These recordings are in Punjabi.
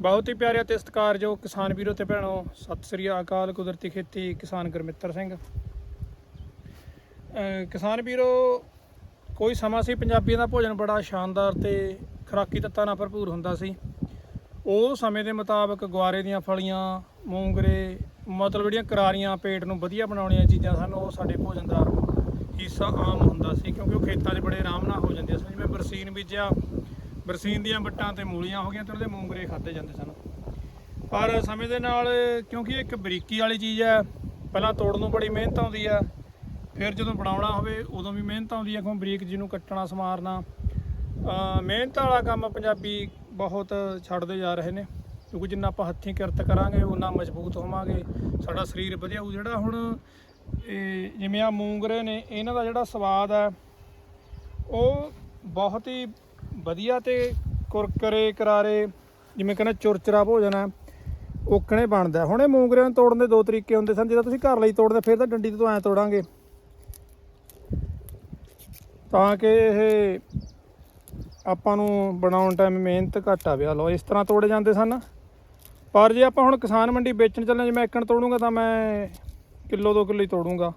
ਬਹੁਤ ਹੀ ਪਿਆਰੇ ਅਤੇ ਸਤਿਕਾਰਯੋਗ ਕਿਸਾਨ ਵੀਰੋ ਤੇ ਭੈਣੋ, ਸਤਿ ਸ੍ਰੀ ਅਕਾਲ, ਕੁਦਰਤੀ ਖੇਤੀ, ਕਿਸਾਨ ਗੁਰਮਿੱਤਰ ਸਿੰਘ। ਕਿਸਾਨ ਵੀਰੋ, ਕੋਈ ਸਮਾਂ ਸੀ, ਪੰਜਾਬੀਆਂ ਦਾ ਭੋਜਨ ਬੜਾ ਸ਼ਾਨਦਾਰ ਤੇ ਖੁਰਾਕੀ ਤੱਤਾਂ ਨਾਲ ਭਰਪੂਰ ਹੁੰਦਾ ਸੀ। ਉਹ ਸਮੇਂ ਦੇ ਮੁਤਾਬਕ ਗੁਆਰੇ ਦੀਆਂ ਫਲੀਆਂ, ਮੂੰਗਰੇ, ਮਤਲਬ ਜਿਹੜੀਆਂ ਕਰਾਰੀਆਂ, ਪੇਟ ਨੂੰ ਵਧੀਆ ਬਣਾਉਣੀਆਂ ਚੀਜ਼ਾਂ ਸਨ, ਉਹ ਸਾਡੇ ਭੋਜਨ ਦਾ ਹਿੱਸਾ ਆਮ ਹੁੰਦਾ ਸੀ, ਕਿਉਂਕਿ ਉਹ ਖੇਤਾਂ 'ਚ ਬੜੇ ਆਰਾਮ ਨਾਲ ਹੋ ਜਾਂਦੀਆਂ ਸਨ। ਜਿਵੇਂ ਬਰਸੀਨ ਬੀਜਿਆ ਬਰਸੀਨ ਦੀਆਂ ਵੱਟਾਂ ਤੇ ਮੂਲੀਆਂ ਹੋ ਗਈਆਂ ਤੇ ਉਹਦੇ ਮੂੰਗਰੇ ਖਾਦੇ ਜਾਂਦੇ ਸਨ। ਪਰ ਸਮੇਂ ਦੇ ਨਾਲ ਕਿਉਂਕਿ ਇੱਕ ਬਰੀਕੀ ਵਾਲੀ ਚੀਜ਼ ਹੈ, ਪਹਿਲਾਂ ਤੋੜਨ ਨੂੰ ਬੜੀ ਮਿਹਨਤ ਆਉਂਦੀ ਹੈ, ਫਿਰ ਜਦੋਂ ਬਣਾਉਣਾ ਹੋਵੇ ਉਦੋਂ ਵੀ ਮਿਹਨਤ ਆਉਂਦੀ ਹੈ, ਕਿਉਂ ਬਰੀਕ ਜਿਹਨੂੰ ਕੱਟਣਾ, ਸਮਾਰਨਾ। ਅਹ ਮਿਹਨਤ ਵਾਲਾ ਕੰਮ ਪੰਜਾਬੀ ਬਹੁਤ ਛੱਡਦੇ ਜਾ ਰਹੇ ਨੇ, ਕਿਉਂਕਿ ਜਿੰਨਾ ਆਪਾਂ ਹੱਥੀਂ ਕਿਰਤ ਕਰਾਂਗੇ ਉਨਾ ਮਜ਼ਬੂਤ ਹੋਵਾਂਗੇ, ਸਾਡਾ ਸਰੀਰ ਵਧੀਆ ਹੋਊ। ਜਿਹੜਾ ਹੁਣ ਇਹ ਜਿਵੇਂ ਆ ਮੂੰਗਰੇ ਨੇ, ਇਹਨਾਂ ਦਾ ਜਿਹੜਾ ਸਵਾਦ ਹੈ, ਉਹ ਬਹੁਤ ਹੀ ਵਧੀਆ ਤੇ ਕੁਰਕਰੇ ਕਰਾਰੇ, ਜਿਵੇਂ ਕਹਿੰਦਾ ਚੁਰਚਰਾ ਭੋਜਨ ਹੈ, ਓਕਣੇ ਬਣਦਾ। ਹੁਣ ਇਹ ਮੂੰਗਰਿਆਂ ਨੂੰ ਤੋੜਨ ਦੇ ਦੋ ਤਰੀਕੇ ਹੁੰਦੇ ਸਨ ਜੇ ਤੁਸੀਂ ਘਰ ਲਈ ਤੋੜਦੇ, ਫਿਰ ਤਾਂ ਡੰਡੀ ਤੋਂ ਐਂ ਤੋੜਾਂਗੇ। ਤਾਂ ਕਿ ਇਹ ਆਪਾਂ ਨੂੰ ਬਣਾਉਣ ਟਾਈਮ ਮਿਹਨਤ ਘੱਟ ਆਵੇ ਆ ਲਓ। ਇਸ ਤਰ੍ਹਾਂ ਤੋੜੇ ਜਾਂਦੇ ਸਨ। ਪਰ ਜੇ ਆਪਾਂ ਹੁਣ ਕਿਸਾਨ ਮੰਡੀ ਵੇਚਣ ਚੱਲੇ ਜੇ ਮੈਂ ਇੱਕਣ ਤੋੜੂੰਗਾ, ਤਾਂ ਮੈਂ ਕਿਲੋ, ਦੋ ਕਿਲੋ ਹੀ ਤੋੜੂੰਗਾ।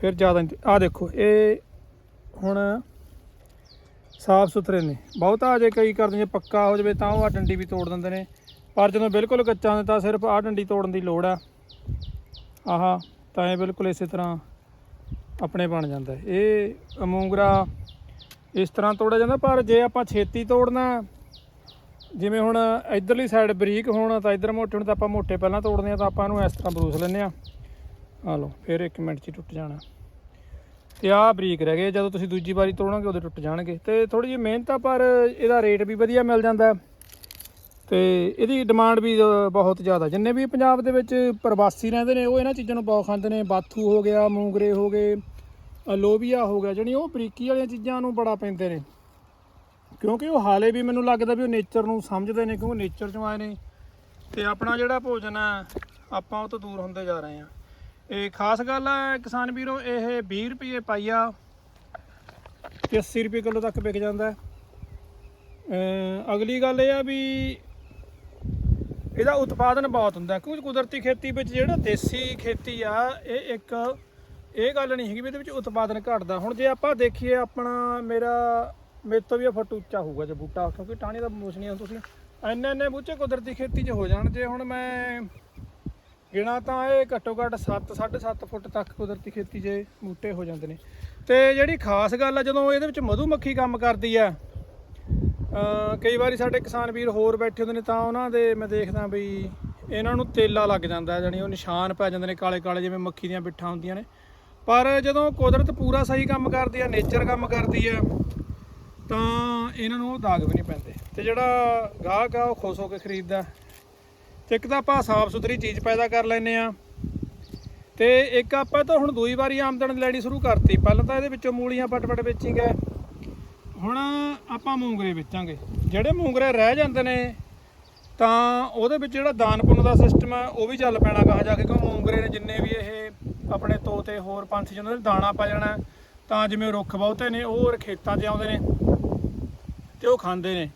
ਫਿਰ ਜ਼ਿਆਦਾ ਆ ਦੇਖੋ, ਇਹ ਹੁਣ ਸਾਫ਼ ਸੁਥਰੇ ਨੇ। ਬਹੁਤਾ ਜੇ ਕਈ ਕਰਦੇ ਜੇ ਪੱਕਾ ਹੋ ਜਾਵੇ ਤਾਂ ਉਹ ਆ ਡੰਡੀ ਵੀ ਤੋੜ ਦਿੰਦੇ ਨੇ। ਪਰ ਜਦੋਂ ਬਿਲਕੁਲ ਕੱਚਾ ਹੁੰਦਾ ਤਾਂ ਸਿਰਫ ਆਹ ਡੰਡੀ ਤੋੜਨ ਦੀ ਲੋੜ ਆ। ਆਹਾ, ਤਾਂ ਇਹ ਬਿਲਕੁਲ ਇਸੇ ਤਰ੍ਹਾਂ ਆਪਣੇ ਬਣ ਜਾਂਦਾ ਇਹ ਮੂੰਗਰਾ ਇਸ ਤਰ੍ਹਾਂ ਤੋੜਿਆ ਜਾਂਦਾ, ਪਰ ਜੇ ਆਪਾਂ ਛੇਤੀ ਤੋੜਨਾ, ਜਿਵੇਂ ਹੁਣ ਇਧਰਲੀ ਸਾਈਡ ਬਰੀਕ ਹੋਣ, ਤਾਂ ਇਧਰ ਮੋਟੇ ਹੋਣ ਤਾਂ ਆਪਾਂ ਮੋਟੇ ਪਹਿਲਾਂ ਤੋੜਦੇ ਆ ਤਾਂ ਆਪਾਂ ਇਹਨੂੰ ਇਸ ਤਰ੍ਹਾਂ ਬਰੂਸ ਲੈਂਦੇ ਆ ਆ ਲਓ, ਫਿਰ 1 ਮਿੰਟ 'ਚ ਟੁੱਟ ਜਾਣਾ। ਤੇ ਆਹ ਬਰੀਕ ਰਹਿ ਗਏ ਜਦੋਂ ਤੁਸੀਂ ਦੂਜੀ ਵਾਰੀ ਤੋੜੋਗੇ ਉਦੋਂ ਟੁੱਟ ਜਾਣਗੇ। ਤੇ ਥੋੜੀ ਜਿਹੀ ਮਿਹਨਤ ਆ ਪਰ ਇਹਦਾ ਰੇਟ ਵੀ ਵਧੀਆ ਮਿਲ ਜਾਂਦਾ। ਹੈ। ਤੇ ਇਹਦੀ ਡਿਮਾਂਡ ਵੀ ਅ, ਬਹੁਤ ਜ਼ਿਆਦਾ। ਜਿੰਨੇ ਵੀ ਪੰਜਾਬ ਦੇ ਵਿੱਚ ਪ੍ਰਵਾਸੀ ਰਹਿੰਦੇ ਨੇ ਉਹ ਇਹਨਾਂ ਚੀਜ਼ਾਂ ਨੂੰ ਬਹੁਤ ਖਾਂਦੇ ਨੇ। ਬਾਥੂ ਹੋ ਗਿਆ ਮੂੰਗਰੇ ਹੋ ਗਏ ਅ, ਲੋਬੀਆ ਹੋ ਗਿਆ। ਜਿਹੜੀ ਉਹ ਬਰੀਕੀ ਵਾਲੀਆਂ ਚੀਜ਼ਾਂ ਨੂੰ ਬੜਾ ਪੈਂਦੇ ਨੇ। ਕਿਉਂਕਿ ਉਹ ਹਾਲੇ ਵੀ ਮੈਨੂੰ ਲੱਗਦਾ ਵੀ ਉਹ ਨੇਚਰ ਨੂੰ ਸਮਝਦੇ ਨੇ ਕਿਉਂਕਿ ਨੇਚਰ ਚੋਂ ਆਏ ਨੇ। ਤੇ ਆਪਣਾ ਜਿਹੜਾ ਭੋਜਨ ਹੈ ਆਪਾਂ ਉਹ ਤੋਂ ਦੂਰ ਹੁੰਦੇ ਜਾ ਰਹੇ ਹਾਂ। ਇਹ ਖਾਸ ਗੱਲ ਹੈ ਕਿਸਾਨ ਵੀਰੋ, ਇਹ 20 ਰੁਪਏ ਪਾਈਆ ਤੇ 80 ਰੁਪਏ ਕਿਲੋ ਤੱਕ ਵਿਕ ਜਾਂਦਾ। ਅਗਲੀ ਗੱਲ ਇਹ ਆ ਵੀ ਇਹਦਾ ਉਤਪਾਦਨ ਬਹੁਤ ਹੁੰਦਾ ਕਿਉਂਕਿ ਕੁਦਰਤੀ ਖੇਤੀ ਵਿੱਚ ਜਿਹੜਾ ਦੇਸੀ ਖੇਤੀ ਆ, ਇਹ ਇੱਕ ਇਹ ਗੱਲ ਨਹੀਂ ਹੈਗੀ ਵੀ ਇਹਦੇ ਵਿੱਚ ਉਤਪਾਦਨ ਘਟਦਾ। ਹੁਣ ਜੇ ਆਪਾਂ ਦੇਖੀਏ ਆਪਣਾ ਮੇਰਾ, ਮੇਰੇ ਤੋਂ ਵੀ ਫੁੱਟ ਉੱਚਾ ਹੋਊਗਾ ਜੇ ਬੂਟਾ, ਕਿਉਂਕਿ ਟਾਹਣੀ ਦਾ ਮੋਸਣੀ ਤੁਸੀਂ ਇੰਨੇ ਇੰਨੇ ਬੂਚੇ ਕੁਦਰਤੀ ਖੇਤੀ 'ਚ ਹੋ ਜਾਣ। ਜੇ ਹੁਣ ਮੈਂ ਗਿਣਾ ਤਾਂ ਇਹ ਘੱਟੋ ਘੱਟ 7 7.5 ਫੁੱਟ ਤੱਕ ਕੁਦਰਤੀ ਖੇਤੀ 'ਚ ਬੂਟੇ ਹੋ ਜਾਂਦੇ ਨੇ। ਤੇ ਜਿਹੜੀ ਖਾਸ ਗੱਲ ਆ, ਜਦੋਂ ਇਹਦੇ ਵਿੱਚ ਮਧੂ ਮੱਖੀ ਕੰਮ ਕਰਦੀ ਆ ਕਈ ਵਾਰੀ ਸਾਡੇ ਕਿਸਾਨ ਵੀਰ ਹੋਰ ਬੈਠੇ ਹੁੰਦੇ ਨੇ ਤਾਂ ਉਹਨਾਂ ਦੇ ਮੈਂ ਦੇਖਦਾ ਵੀ ਇਹਨਾਂ ਨੂੰ ਤੇਲਾ ਲੱਗ ਜਾਂਦਾ ਜਾਨੀ ਉਹ ਨਿਸ਼ਾਨ ਪੈ ਜਾਂਦੇ ਨੇ ਕਾਲੇ ਕਾਲੇ ਜਿਵੇਂ ਮੱਖੀ ਦੀਆਂ ਬਿੱਠਾਂ ਹੁੰਦੀਆਂ ਨੇ। ਪਰ ਜਦੋਂ ਕੁਦਰਤ ਪੂਰਾ ਸਹੀ ਕੰਮ ਕਰਦੀ ਆ ਨੇਚਰ ਕੰਮ ਕਰਦੀ ਆ, ਤਾਂ ਇਹਨਾਂ ਨੂੰ ਉਹ ਦਾਗ ਵੀ ਨਹੀਂ ਪੈਂਦੇ। ਤੇ ਜਿਹੜਾ ਗਾਹਕ ਆ, ਉਹ ਖੁਸ਼ ਹੋ ਕੇ ਖਰੀਦਦਾ। ਤੇ ਇੱਕ ਤਾਂ ਆਪਾਂ ਸਾਫ਼ ਸੁਥਰੀ ਚੀਜ਼ ਪੈਦਾ ਕਰ ਲੈਨੇ ਆ ਤੇ ਇੱਕ ਆਪਾਂ ਤਾਂ ਹੁਣ ਦੂਈ ਵਾਰੀ ਆਮਦਨ ਲੈਣੀ ਸ਼ੁਰੂ ਕਰਤੀ। ਪਹਿਲਾਂ ਤਾਂ ਇਹਦੇ ਵਿੱਚੋਂ ਮੂਲੀਆਂ ਪਟ-ਪਟ ਵੇਚੀ ਗਏ। ਹੁਣ ਆਪਾਂ ਮੂੰਗਰੇ ਵੇਚਾਂਗੇ। ਜਿਹੜੇ ਮੂੰਗਰੇ ਰਹਿ ਜਾਂਦੇ ਨੇ, ਤਾਂ ਉਹਦੇ ਵਿੱਚ ਜਿਹੜਾ ਦਾਨ ਪੁੰਨ ਦਾ ਸਿਸਟਮ ਹੈ ਉਹ ਵੀ ਚੱਲ ਪੈਣਾ ਕਹਾ ਜਾ ਕੇ। ਕਿਉਂ ਮੂੰਗਰੇ ਨੇ ਜਿੰਨੇ ਵੀ ਇਹ ਆਪਣੇ ਤੋਤੇ ਹੋਰ ਪੰਛੀ ਜਿਹਨਾਂ ਨੇ ਦਾਣਾ ਪਾ ਜਾਣਾ, ਤਾਂ ਜਿਵੇਂ ਰੁੱਖ ਬਹੁਤੇ ਨੇ, ਉਹ ਖੇਤਾਂ 'ਚ ਆਉਂਦੇ ਨੇ ਤੇ ਉਹ ਖਾਂਦੇ ਨੇ।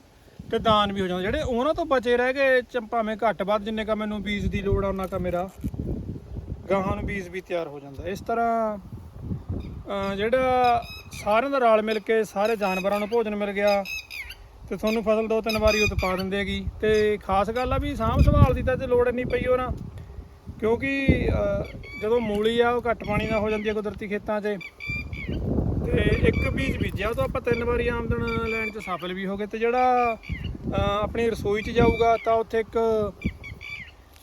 ਤੇ ਦਾਨ ਵੀ ਹੋ ਜਾਂਦਾ। ਜਿਹੜੇ ਉਹਨਾਂ ਤੋਂ ਬਚੇ ਰਹਿ ਗਏ ਭਾਵੇਂ ਘੱਟ ਵੱਧ, ਜਿੰਨੇ ਕਾ ਮੈਨੂੰ ਬੀਜ ਦੀ ਲੋੜ ਆ, ਉਹਨਾਂ ਕਾ ਮੇਰਾ ਗਾਹਾਂ ਨੂੰ ਬੀਜ ਵੀ ਤਿਆਰ ਹੋ ਜਾਂਦਾ। ਇਸ ਤਰ੍ਹਾਂ ਜਿਹੜਾ ਸਾਰਿਆਂ ਦਾ ਰਲ ਮਿਲ ਕੇ ਸਾਰੇ ਜਾਨਵਰਾਂ ਨੂੰ ਭੋਜਨ ਮਿਲ ਗਿਆ ਤੇ ਤੁਹਾਨੂੰ ਫਸਲ ਦੋ ਤਿੰਨ ਵਾਰੀ ਉਤਪਾ ਦਿੰਦੇ ਹੈਗੀ। ਤੇ ਖਾਸ ਗੱਲ ਆ ਵੀ ਸਾਂਭ ਸੰਭਾਲ ਦੀ ਤਾਂ ਤੇ ਲੋੜ ਨਹੀਂ ਪਈ ਉਹਨਾਂ ਕਿਉਂਕਿ ਜਦੋਂ ਮੂਲੀ ਆ, ਉਹ ਘੱਟ ਪਾਣੀ ਨਾਲ ਹੋ ਜਾਂਦੀ ਹੈ ਕੁਦਰਤੀ ਖੇਤਾਂ 'ਚ। ਤੇ ਇੱਕ ਬੀਜ ਬੀਜਿਆ, ਉਹ ਤੋਂ ਆਪਾਂ ਤਿੰਨ ਵਾਰੀ ਆਮਦਨ ਲੈਣ 'ਚ ਸਫਲ ਵੀ ਹੋ ਗਏ ਤੇ ਜਿਹੜਾ ਆਪਣੀ ਰਸੋਈ 'ਚ ਜਾਊਗਾ ਤਾਂ ਉੱਥੇ ਇੱਕ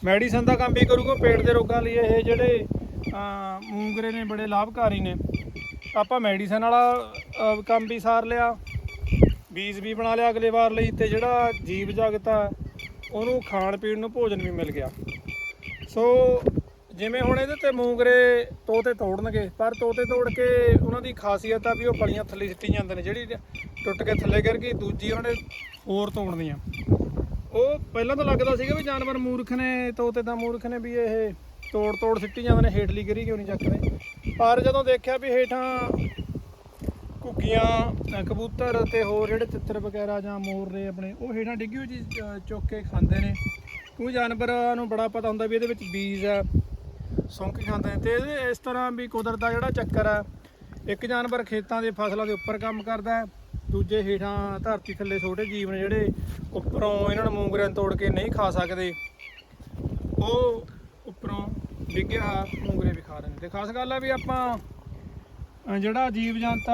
ਮੈਡੀਸਨ ਦਾ ਕੰਮ ਵੀ ਕਰੂਗਾ, ਪੇਟ ਦੇ ਰੋਗਾਂ ਲਈ ਇਹ ਜਿਹੜੇ ਮੂੰਗਰੇ ਨੇ, ਬੜੇ ਲਾਭਕਾਰੀ ਨੇ। ਆਪਾਂ ਮੈਡੀਸਨ ਵਾਲਾ ਕੰਮ ਵੀ ਸਾਰ ਲਿਆ, ਬੀਜ ਵੀ ਬਣਾ ਲਿਆ ਅਗਲੇ ਵਾਰ ਲਈ ਤੇ ਜਿਹੜਾ ਜੀਵ ਜਗਤ ਆ, ਉਹਨੂੰ ਖਾਣ ਪੀਣ ਨੂੰ ਭੋਜਨ ਵੀ ਮਿਲ ਗਿਆ। ਸੋ ਜਿਵੇਂ ਹੁਣ ਇਹਦੇ ਤੇ ਮੂੰਗਰੇ ਤੋਤੇ ਤੋੜਨਗੇ ਪਰ ਤੋਤੇ ਤੋੜ ਕੇ ਉਹਨਾਂ ਦੀ ਖਾਸੀਅਤ ਆ ਵੀ ਉਹ ਫਲੀਆਂ ਥੱਲੇ ਸਿੱਟੀ ਜਾਂਦੇ ਨੇ ਜਿਹੜੀ ਟੁੱਟ ਕੇ ਥੱਲੇ ਗਿਰ ਗਈ ਦੂਜੀ ਉਹਨੇ ਹੋਰ ਤੋੜਨੀਆਂ। ਉਹ ਪਹਿਲਾਂ ਤਾਂ ਲੱਗਦਾ ਸੀਗਾ ਵੀ ਜਾਨਵਰ ਮੂਰਖ ਨੇ ਤੋਤੇ ਤਾਂ ਮੂਰਖ ਨੇ ਵੀ ਇਹ ਤੋੜ ਤੋੜ ਸਿੱਟੀ ਜਾਂਦੇ ਨੇ ਹੇਠਲੀ ਗਿਰੀ ਕਿਉਂ ਨਹੀਂ ਚੱਕਦੇ? ਪਰ ਜਦੋਂ ਦੇਖਿਆ ਵੀ ਹੇਠਾਂ ਘੁੱਗੀਆਂ ਕਬੂਤਰ ਤੇ ਹੋਰ ਜਿਹੜੇ ਤਿੱਤਰ ਵਗੈਰਾ ਜਾਂ ਮੋਰ ਨੇ ਆਪਣੇ ਉਹ ਹੇਠਾਂ ਡਿੱਗੀ ਹੋਈ ਚੀਜ਼ ਅ, ਚੁੱਕ ਕੇ ਖਾਂਦੇ ਨੇ। ਕਿਉਂਕਿ ਜਾਨਵਰਾਂ ਨੂੰ ਬੜਾ ਪਤਾ ਹੁੰਦਾ ਵੀ ਇਹਦੇ ਵਿੱਚ ਬੀਜ ਆ। ਸੁੰਕ ਖਾਂਦੇ ਨੇ ਤੇ ਇਹਦੇ ਇਸ ਤਰ੍ਹਾਂ ਵੀ ਕੁਦਰਤ ਦਾ ਜਿਹੜਾ ਚੱਕਰ ਆ, ਇੱਕ ਜਾਨਵਰ ਖੇਤਾਂ ਦੇ ਫਸਲਾਂ ਦੇ ਉੱਪਰ ਕੰਮ ਕਰਦਾ ਦੂਜੇ ਹੇਠਾਂ ਧਰਤੀ ਥੱਲੇ ਛੋਟੇ ਜੀਵ ਨੇ ਜਿਹੜੇ ਉੱਪਰੋਂ ਇਹਨਾਂ ਨੂੰ ਮੂੰਗਰਿਆਂ ਤੋੜ ਕੇ ਨਹੀਂ ਖਾ ਸਕਦੇ। ਉਹ ਉੱਪਰੋਂ ਡਿੱਗਿਆ ਮੂੰਗਰੇ ਵੀ ਖਾ ਰਹੇ ਨੇ। ਤੇ ਖਾਸ ਗੱਲ ਆ ਵੀ ਆਪਾਂ ਜਿਹੜਾ ਜੀਵ ਜੰਤ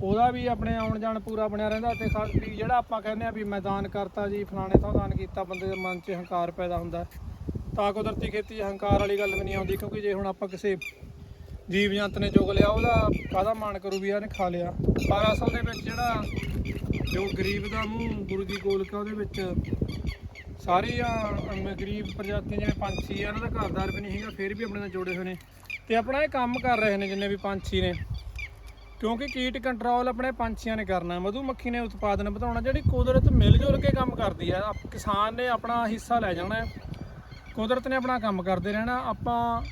ਉਹਦਾ ਵੀ ਆਪਣੇ ਆਉਣ ਜਾਣ ਪੂਰਾ ਬਣਿਆ ਰਹਿੰਦਾ ਤੇ ਖਾਸ ਵੀ ਜਿਹੜਾ ਆਪਾਂ ਕਹਿੰਦੇ ਆ ਵੀ ਮੈਦਾਨ ਕਰਤਾ ਜੀ, ਫਲਾਣੇ ਥਾਂ ਦਾਨ ਕੀਤਾ, ਬੰਦੇ ਦੇ ਮਨ 'ਚ ਹੰਕਾਰ ਪੈਦਾ ਹੁੰਦਾ। ਤਾਂ ਕੁਦਰਤੀ ਖੇਤੀ 'ਚ ਹੰਕਾਰ ਵਾਲੀ ਗੱਲ ਵੀ ਨਹੀਂ ਆਉਂਦੀ ਕਿਉਂਕਿ ਜੇ ਹੁਣ ਆਪਾਂ ਕਿਸੇ ਜੀਵ ਜੰਤ ਨੇ ਚੁਗ ਲਿਆ ਉਹਦਾ ਕਾਹਦਾ ਮਾਣ ਕਰੂ ਵੀ ਇਹਨੇ ਖਾ ਲਿਆ? ਪਰ ਅਸਲ ਦੇ ਵਿੱਚ ਜਿਹੜਾ ਜੋ ਗਰੀਬ ਦਾ ਮੂੰਹ ਗੁਰੂ ਦੀ ਗੋਲਕ ਆ ਉਹਦੇ ਵਿੱਚ ਸਾਰੀਆਂ ਅਮ, ਗਰੀਬ ਪ੍ਰਜਾਤੀਆਂ ਜਿਵੇਂ ਪੰਛੀ ਆ ਇਹਨਾਂ ਦਾ ਘਰਦਾਰ ਵੀ ਨਹੀਂ ਹੈਗਾ ਫਿਰ ਵੀ ਆਪਣੇ ਨਾਲ ਜੁੜੇ ਹੋਏ ਨੇ। ਤੇ ਆਪਣਾ ਇਹ ਕੰਮ ਕਰ ਰਹੇ ਨੇ ਜਿੰਨੇ ਵੀ ਪੰਛੀ ਨੇ। ਕਿਉਂਕਿ ਕੀਟ ਕੰਟਰੋਲ ਆਪਣੇ ਪੰਛੀਆਂ ਨੇ ਕਰਨਾ ਮਧੂ ਮੱਖੀ ਨੇ ਉਤਪਾਦਨ ਵਧਾਉਣਾ ਜਿਹੜੀ ਕੁਦਰਤ ਮਿਲ ਜੁਲ ਕੇ ਕੰਮ ਕਰਦੀ ਆ ਆਪ- ਕਿਸਾਨ ਨੇ ਆਪਣਾ ਹਿੱਸਾ ਲੈ ਜਾਣਾ ਹੈ। ਕੁਦਰਤ ਨੇ ਆਪਣਾ ਕੰਮ ਕਰਦੇ ਰਹਿਣਾ। ਆਪਾਂ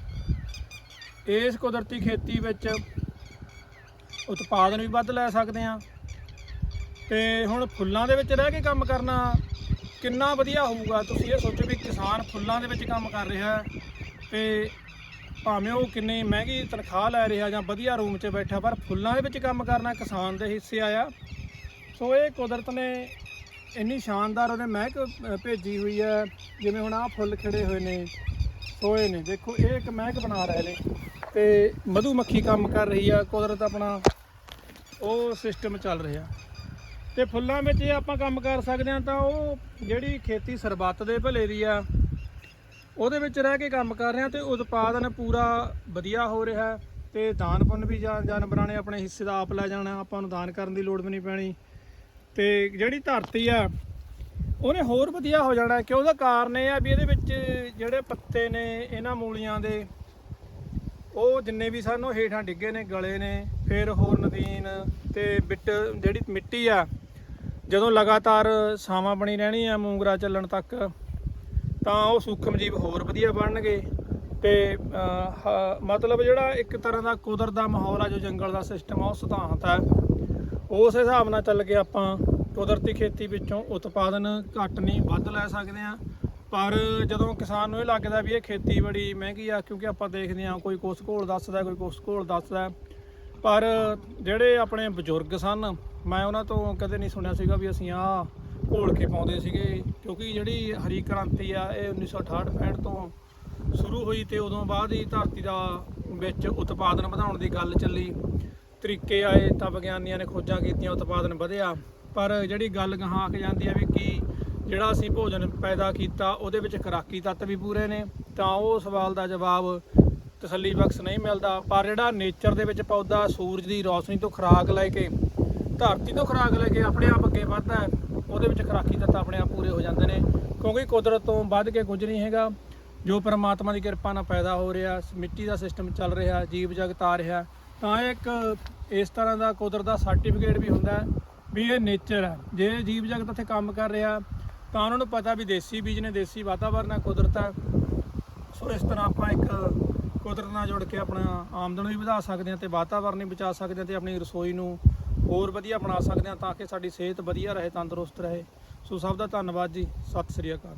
ਇਸ ਕੁਦਰਤੀ ਖੇਤੀ ਵਿੱਚ ਉਤਪਾਦਨ ਵੀ ਵੱਧ ਲੈ ਸਕਦੇ ਹਾਂ। ਤੇ ਹੁਣ ਫੁੱਲਾਂ ਦੇ ਵਿੱਚ ਰਹਿ ਕੇ ਕੰਮ ਕਰਨਾ ਕਿੰਨਾ ਵਧੀਆ ਹੋਊਗਾ। ਤੁਸੀਂ ਇਹ ਸੋਚੋ ਵੀ ਕਿਸਾਨ ਫੁੱਲਾਂ ਦੇ ਵਿੱਚ ਕੰਮ ਕਰ ਰਿਹਾ ਹੈ ਤੇ ਭਾਵੇਂ ਉਹ ਕਿੰਨੀ ਮਹਿੰਗੀ ਤਨਖਾਹ ਲੈ ਰਿਹਾ ਜਾਂ ਵਧੀਆ ਰੂਮ 'ਚ ਬੈਠਾ, ਪਰ ਫੁੱਲਾਂ ਦੇ ਵਿੱਚ ਕੰਮ ਕਰਨਾ ਕਿਸਾਨ ਦੇ ਹਿੱਸੇ ਆਇਆ। ਸੋ ਇਹ ਕੁਦਰਤ ਨੇ ਇੰਨੀ ਸ਼ਾਨਦਾਰ ਉਹਨੇ ਮਹਿਕ ਭੇਜੀ ਹੋਈ ਹੈ, ਜਿਵੇਂ ਹੁਣ ਆਹ ਫੁੱਲ ਖਿੜੇ ਹੋਏ ਨੇ ਸੋਏ ਨੇ। ਦੇਖੋ, ਇਹ ਇੱਕ ਮਹਿਕ ਬਣਾ ਰਹੇ ਨੇ ਤੇ ਮਧੂ ਮੱਖੀ ਕੰਮ ਕਰ ਰਹੀ ਆ, ਕੁਦਰਤ ਆਪਣਾ, ਉਹ ਸਿਸਟਮ ਚੱਲ ਰਿਹਾ। ਤੇ ਫੁੱਲਾਂ ਵਿੱਚ ਜੇ ਆਪਾਂ ਕੰਮ ਕਰ ਸਕਦੇ ਹਾਂ, ਤਾਂ ਉਹ ਜਿਹੜੀ ਖੇਤੀ ਸਰਬੱਤ ਦੇ ਭਲੇ ਦੀ ਆ, ਉਹਦੇ ਵਿੱਚ ਰਹਿ ਕੇ ਕੰਮ ਕਰ ਰਹੇ ਹਾਂ ਤੇ ਉਤਪਾਦਨ ਪੂਰਾ ਵਧੀਆ ਹੋ ਰਿਹਾ ਹੈ ਤੇ ਦਾਨ ਪੁੰਨ ਵੀ ਜਾਂ- ਜਾਨਵਰਾਂ ਨੇ ਆਪਣੇ ਹਿੱਸੇ ਦਾ ਆਪ ਲੈ ਜਾਣਾ, ਆਪਾਂ ਨੂੰ ਦਾਨ ਕਰਨ ਦੀ ਲੋੜ ਵੀ ਨਹੀਂ ਪੈਣੀ। ਤੇ ਜਿਹੜੀ ਧਰਤੀ ਆ ਉਹਨੇ ਹੋਰ ਵਧੀਆ ਹੋ ਜਾਣਾ ਕਿ ਉਹਦਾ ਕਾਰਨ ਇਹ ਆ ਵੀ ਇਹਦੇ ਵਿੱਚ ਜਿਹੜੇ ਪੱਤੇ ਨੇ ਇਹਨਾਂ ਮੂਲੀਆਂ ਦੇ ਉਹ ਜਿੰਨੇ ਵੀ ਸਾਨੂੰ ਹੇਠਾਂ ਡਿੱਗੇ ਨੇ ਗਲੇ ਨੇ ਫਿਰ ਹੋਰ ਨਦੀਨ ਤੇ ਬਿੱਟ ਜਿਹੜੀ ਮਿੱਟੀ ਆ ਜਦੋਂ ਲਗਾਤਾਰ ਸਾਵਾਂ ਬਣੀ ਰਹਿਣੀ ਆ ਮੂੰਗਰਾ ਚੱਲਣ ਤੱਕ ਤਾਂ ਉਹ ਸੂਖਮ ਜੀਵ ਹੋਰ ਵਧੀਆ ਬਣਨਗੇ ਤੇ ਅਹ, ਹ- ਮਤਲਬ ਜਿਹੜਾ ਇੱਕ ਤਰ੍ਹਾਂ ਦਾ ਕੁਦਰਤ ਦਾ ਮਾਹੌਲ ਆ ਜੋ ਜੰਗਲ ਦਾ ਸਿਸਟਮ ਆ ਉਹ ਸਿਧਾਂਤ ਹੈ ਉਸ ਹਿਸਾਬ ਨਾਲ ਚੱਲ ਕੇ ਆਪਾਂ ਕੁਦਰਤੀ ਖੇਤੀ ਵਿੱਚੋਂ ਉਤਪਾਦਨ ਘੱਟ ਨਹੀਂ, ਵੱਧ ਲੈ ਸਕਦੇ ਆ ਪਰ ਜਦੋਂ ਕਿਸਾਨ ਨੂੰ ਇਹ ਲੱਗਦਾ ਵੀ ਇਹ ਖੇਤੀ ਬੜੀ ਮਹਿੰਗੀ ਆ, ਕਿਉਂਕਿ ਆਪਾਂ ਦੇਖਦੇ ਆ ਕੋਈ ਕੁਛ ਘੋਲ ਦੱਸਦਾ, ਕੋਈ ਕੁਛ ਘੋਲ ਦੱਸਦਾ। ਪਰ ਜਿਹੜੇ ਆਪਣੇ ਬਜ਼ੁਰਗ ਸਨ, ਮੈਂ ਉਹਨਾਂ ਤੋਂ ਕਦੇ ਨਹੀਂ ਸੁਣਿਆ ਸੀਗਾ ਵੀ ਅਸੀਂ ਆਹ ਘੋਲ ਕੇ ਪਾਉਂਦੇ ਸੀਗੇ। ਕਿਉਂਕਿ ਜਿਹੜੀ ਹਰੀ ਕ੍ਰਾਂਤੀ ਆ, ਇਹ 1968 65 ਤੋਂ ਸ਼ੁਰੂ ਹੋਈ ਤੇ ਉਦੋਂ ਬਾਅਦ ਹੀ ਧਰਤੀ ਦਾ ਵਿੱਚ ਉਤਪਾਦਨ ਵਧਾਉਣ ਦੀ ਗੱਲ ਚੱਲੀ। ਤਰੀਕੇ ਆਏ ਤਾਂ ਵਿਗਿਆਨੀਆਂ ਨੇ ਖੋਜਾਂ ਕੀਤੀਆਂ, ਉਤਪਾਦਨ ਵਧਿਆ। ਪਰ ਜਿਹੜੀ ਗੱਲ ਗਾਹਾਂ ਆ ਕੇ ਜਾਂਦੀ ਹੈ ਵੀ ਕੀ ਜਿਹੜਾ ਅਸੀਂ ਭੋਜਨ ਪੈਦਾ ਕੀਤਾ, ਉਹਦੇ ਵਿੱਚ ਖੁਰਾਕੀ ਤੱਤ ਵੀ ਪੂਰੇ ਨੇ, ਤਾਂ ਉਹ ਸਵਾਲ ਦਾ ਜਵਾਬ ਤਸੱਲੀ ਬਖਸ਼ ਨਹੀਂ ਮਿਲਦਾ। ਪਰ ਜਿਹੜਾ ਨੇਚਰ ਦੇ ਵਿੱਚ ਪੌਦਾ, ਸੂਰਜ ਦੀ ਰੌਸ਼ਨੀ ਤੋਂ ਖੁਰਾਕ ਲੈ ਕੇ, ਧਰਤੀ ਤੋਂ ਖੁਰਾਕ ਲੈ ਕੇ ਆਪਣੇ ਆਪ ਅੱਗੇ ਵੱਧਦਾ ਹੈ, ਉਹਦੇ ਵਿੱਚ ਖੁਰਾਕੀ ਤੱਤ ਆਪਣੇ ਆਪ ਪੂਰੇ ਹੋ ਜਾਂਦੇ ਨੇ। ਕਿਉਂਕਿ ਕੁਦਰਤ ਤੋਂ ਵੱਧ ਕੇ ਕੁਝ ਨਹੀਂ ਹੈਗਾ, ਜੋ ਪਰਮਾਤਮਾ ਦੀ ਕਿਰਪਾ ਨਾਲ ਪੈਦਾ ਹੋ ਰਿਹਾ, ਮਿੱਟੀ ਦਾ ਸਿਸਟਮ ਚੱਲ ਰਿਹਾ, ਜੀਵ ਜਗਤ ਆ ਰਿਹਾ ਤਾਂ ਇਹ ਇੱਕ ਇਸ ਤਰ੍ਹਾਂ ਦਾ ਕੁਦਰਤ ਦਾ ਸਰਟੀਫਿਕੇਟ ਵੀ ਹੁੰਦਾ ਵੀ ਇਹ ਨੇਚਰ ਹੈ। ਜੇ ਜੀਵ ਜਗਤ ਇੱਥੇ ਕੰਮ ਕਰ ਰਿਹਾ, ਤਾਂ ਉਹਨਾਂ ਨੂੰ ਪਤਾ ਵੀ ਦੇਸੀ ਬੀਜ ਨੇ, ਦੇਸੀ ਵਾਤਾਵਰਨ ਹੈ, ਕੁਦਰਤ ਹੈ। ਸੋ ਇਸ ਤਰ੍ਹਾਂ ਆਪਾਂ ਇੱਕ ਕੁਦਰਤ ਨਾਲ ਜੁੜ ਕੇ ਆਪਣਾ ਆਮਦਨ ਵੀ ਵਧਾ ਸਕਦੇ ਹਾਂ ਤੇ ਵਾਤਾਵਰਨ ਵੀ ਬਚਾ ਸਕਦੇ ਹਾਂ ਤੇ ਆਪਣੀ ਰਸੋਈ ਨੂੰ ਹੋਰ ਵਧੀਆ ਬਣਾ ਸਕਦੇ ਹਾਂ ਤਾਂ ਕਿ ਸਾਡੀ ਸਿਹਤ ਵਧੀਆ ਰਹੇ, ਤੰਦਰੁਸਤ ਰਹੇ। ਸੋ ਸਭ ਦਾ ਧੰਨਵਾਦ ਜੀ। ਸਤਿ ਸ੍ਰੀ ਅਕਾਲ।